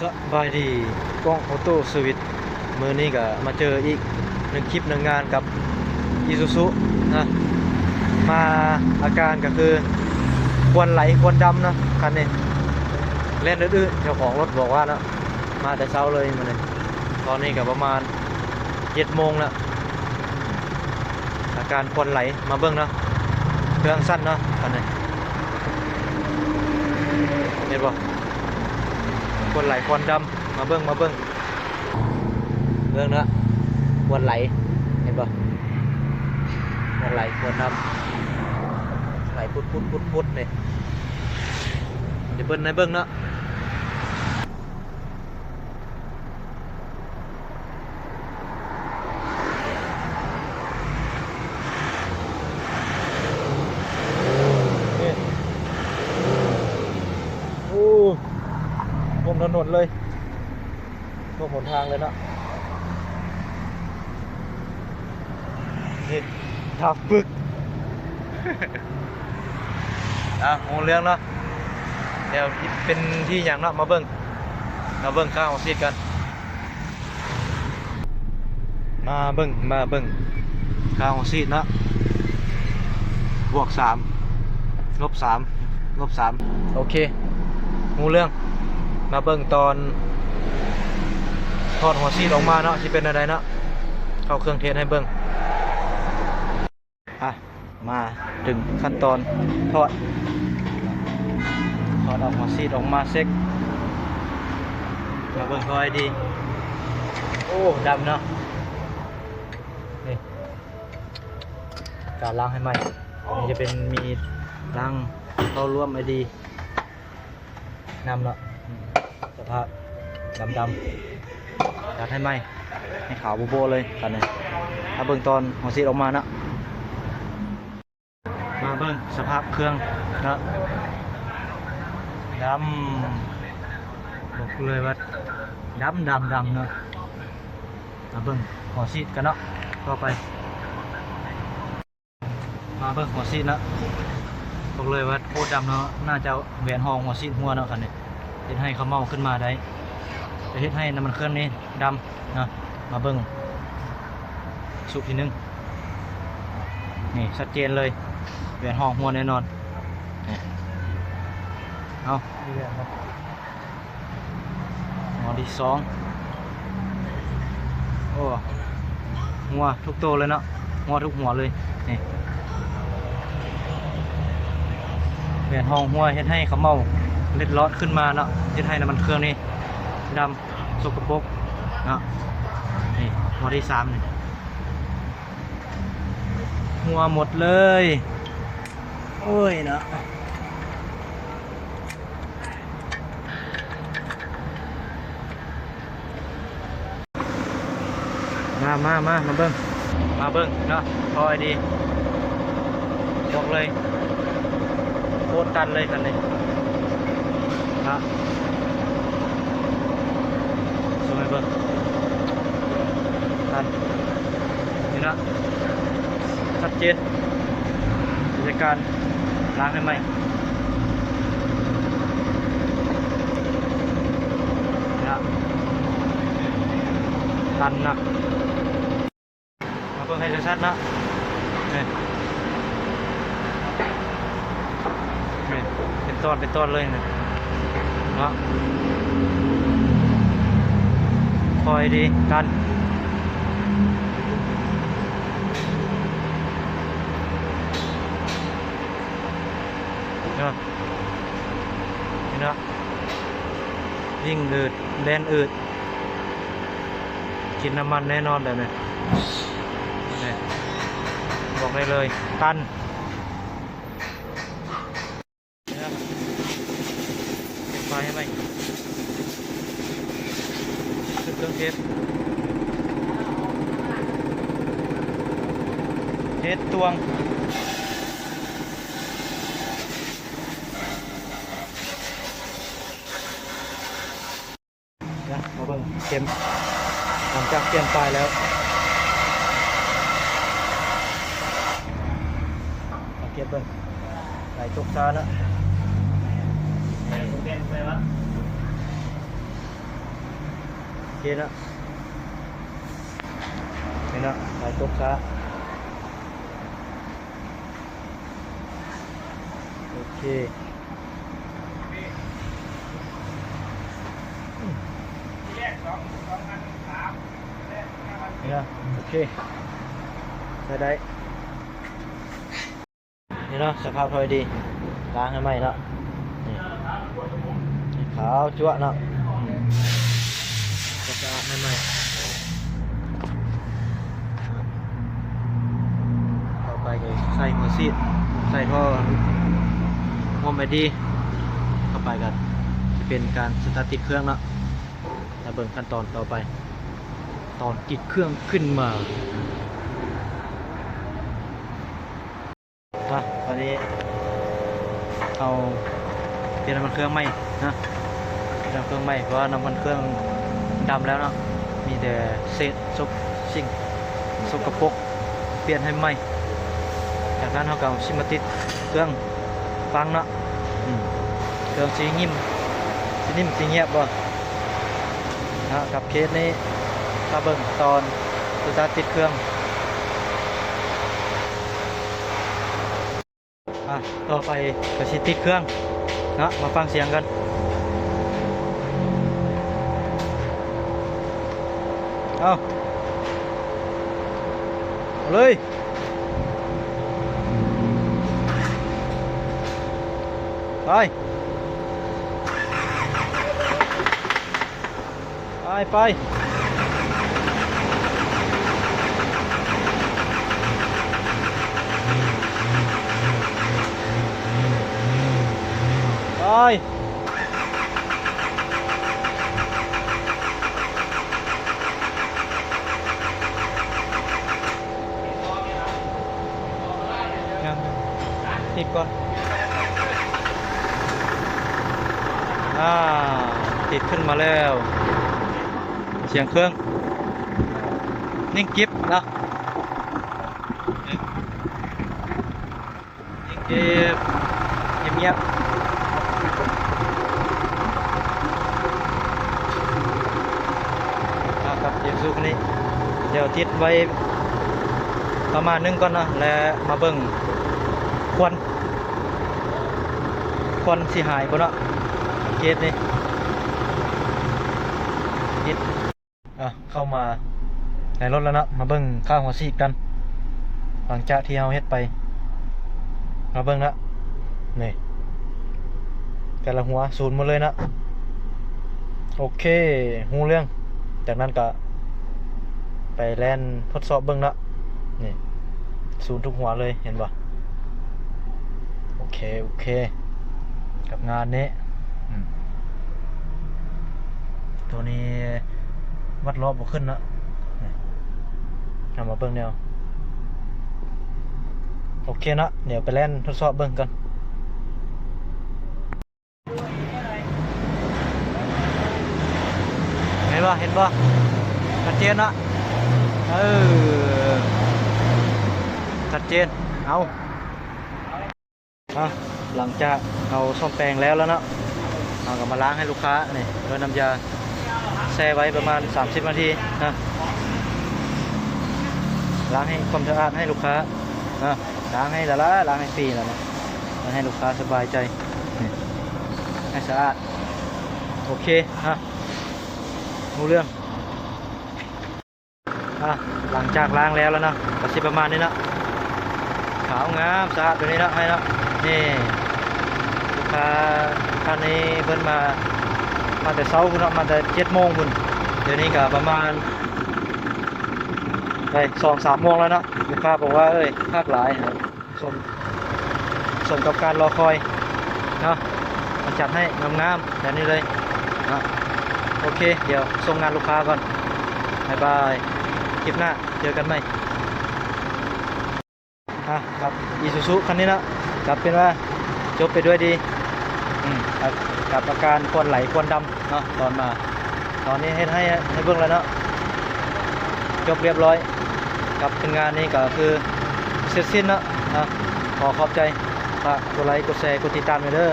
สบายดีกล้องโฟโต้สวิตมือนี้ก็มาเจออีกหนึ่งคลิปหนึ่งงานกับอีซูซุนะมาอาการก็คือควนไหลควนดำนะคันนี้เล่นดื้อๆเจ้าของรถบอกว่านะมาแต่เช้าเลยมาเลยตอนนี้ก็ประมาณเจ็ดโมงแล้วอาการควนไหลมาเบิ้งเนาะเครื่องสั้นเนาะคันนี้เห็นบ่ค วนไหลควนดำมาเบิ้งมาเบิ้งเบิ้งเนาะควนไหลเห็นปะควนไหลควนดำไหลพุดพุดพุดพุดเลยเดี๋ยวเบิ้งในเบิ้งเนาะนี่โอ้บ นถนนเลยทั่วหนทางเลยเนาะนี่ทับปึก อะงูเรื่องเนาะเดี๋ยวเป็นที่อย่างเนาะมาเบิ้งมาเบิ้งข้าวขอซีดกัน มาเบิ้งมาเบิ้งข้าวขอซีดเนาะบวกสามลบสามลบสามโอเคงูเรื่อง มาเบิ่งตอนทอดหัวซีดออกมาเนาะที่เป็นอะไรเนาะเข้าเครื่องเทศให้เบิ่งอะมาถึงขั้นตอนทอดทอดออกหัวซีดออกมาเซ็กมาเบิ่งคอยดีโอ้ดำเนาะนี่การล้างให้ใหม่นี่จะเป็นมีล้างเข้าร่วมไอดีนำเนาะ ภาพดำดำตัดให้ไหมให้ขาวโบโบเลยกันเลยถ้าเบิ่งตอนหัวซีดออกมาเนาะมาเบิ่งสภาพเครื่องเนาะดำบอกเลยว่าดำดำดำเนาะมาเบิ่งหัวซีดกันเนาะต่อไป มาเบิ่งหัวซีดเนาะบอกเลยว่าโคตรดำเนาะน่าจะแหวนหองหัวซีดหัวเนาะคันนี้ เฮ็ดให้เขาเมาขึ้นมาได้จะเฮ็ดให้น้ำมันเครื่องนี้ดำนะมาเบิ่งสุกทีนึง นี่ชัดเจนเลยแหวนหองหัวแน่นอนเอานี่แหละครับหัวที่สองโอ้หัวทุกตัวเลยเนาะหัวทุกหัวเลยนี่แหวนห้องหัวเฮ็ดให้เขาเมา เล็ดลอดขึ้นมาเนาะเฮ็ดให้น้ำมันเครื่องนี่ดำสกปรกเนาะนี่หัวที่สามนี่หัวหมดเลยโอ้ยเนาะมามามามาเบิ้งมาเบิ้งเนาะพอไอดีบอกเลยโคตรตันเลยคันนี้ ฮะสมัยเบิ่งตันนี่นะชัดเจนกิจการล้างให้ไหมนะตันหนักมาเบิ่งให้ชัดๆนะนี่นี่เป็นตอนเป็นตอนเลยนะ เนาะคอยดีกันเนาะนี่เนาะยิ่งอืดแดนอืดกินน้ำมันแน่นอนแบบนี้นี่บอกได้เลยตัน นะครับ เก็บไฟให้ไหมขึ้นเครื่องเทสเทสตวงนะมาเบิ่งเข็มหลังจากเปลี่ยนปลายแล้วมาเก็บเบิ่งไหลตกซาแล้ว เป็นไปวะนะนี่นะลายตกซะโอเคนี่นะโอเคใช้ได้นี่เนาะสภาพพอดีล้างให้ไหมเนาะ ขาวจั่วเนาะอืมสะอาดให้ไหมต่อไปก็ใส่หัวซีดใส่ท่อมอมไอดี เข้าไปกันจะเป็นการสตาร์ทติดเครื่องเนาะแล้วเบิ่งขั้นตอนต่อไป ตอนติดเครื่องขึ้นมาตอนนี้เอาเปลี่ยนมันเครื่องใหม่นะ เปลี่ยนน้ำมันเครื่องใหม่เพราะว่าน้ำมันเครื่องดำแล้วเนาะมีแต่เศษซกสิ่งสกปรกเปลี่ยนให้ใหม่จากนั้นเราก็ชิมาติดเครื่องฟังเนาะเครื่องสีนิ่มสีนิ่มสีเงียบบ่นะกับเคสนี้ถ้าเบิ่งตอนสตาร์ทติดเครื่องอะต่อไปก็สิติดเครื่องนะมาฟังเสียงกัน เอาเอาเลย ไป ไปไป ไปยังติดก่อน อ่าติดขึ้นมาแล้ว เสียงเครื่อง นิ่งกิฟนะนิ่งกิฟเงียบๆอ่าครับเดี๋ยวสู้คนี้ เดี๋ยวติดไว้ประมาณนึงก่อนนะแล้วมาเบิ่งควันควันสิหายบ่เนาะ เกตนี่ติดอะเข้ามาในรถแล้วนะมาเบิ่งข้าวหัวซีกกัน หลังจากที่เราเฮ็ดไป มาเบิ่งละนี่แต่ละหัวศูนย์หมดเลยนะ โอเคหูเรื่อง จากนั้นก็ ไปแล่นทดสอบเบิ้งละนี่ศูนย์ทุกหัวเลยเห็นปะโอเค โอเค กับงานนี้อืม ตัวนี้วัดรอบบวขึ้นละทำมาเบิ้งแนวโอเคนะเดี๋ยวไปแล่นทดสอบเบิ้งกันเห็นป่ะเห็นป่ะชัดเจนนะเออชัดเจนเอาหลังจากเราซ่อมแปลงแล้วแล้วเนาะเราก็มาล้างให้ลูกค้านี่ด้วยน้ำยา ช่ไว้ประมาณ 30 นาทีนะล้างให้ความสะอาดให้ลูกค้านะล้างให้ละละล้างให้ฟรีแล้วนะล้าให้ลูกค้าสบายใจให้สะอาดโอเคฮะรู้เรื่องอะหลังจากล้างแล้วแล้วนะก็สิประมาณนี้นะขาวงามสะอาดตัวนี้นะให้นะนี่ลูกค้าท่านนี้เพิ่นมา มาแต่เช้าพุ่นเนาะมาแต่เจ็ดโมงพุ่นเดี๋ยวนี้ก็ประมาณไปสองสามโมงแล้วเนาะลูกค้าบอกว่าเอ้ยภาคหลายครับสมสมกับการรอคอยเนาะมาจัดให้งามๆแบบนี้เลยนะโอเค เดี๋ยวส่งงานลูกค้าก่อนบายบายคลิปหน้าเจอกันใหม่อะครับอีซูซุคันนี้นะกลับเป็นว่าจบไปด้วยดี อืมครับกับอาการควนไหลควนดำเนาะตอนมา ตอนนี้ให้ให้ให้เบื้องแล้วเนาะจบเรียบร้อยกับเป็นงานนี้ก็คือเสร็จสิ้นแล้วนะขอขอบใจฝากกดไลค์กดแชร์กดติดตามหน่อยเด้อ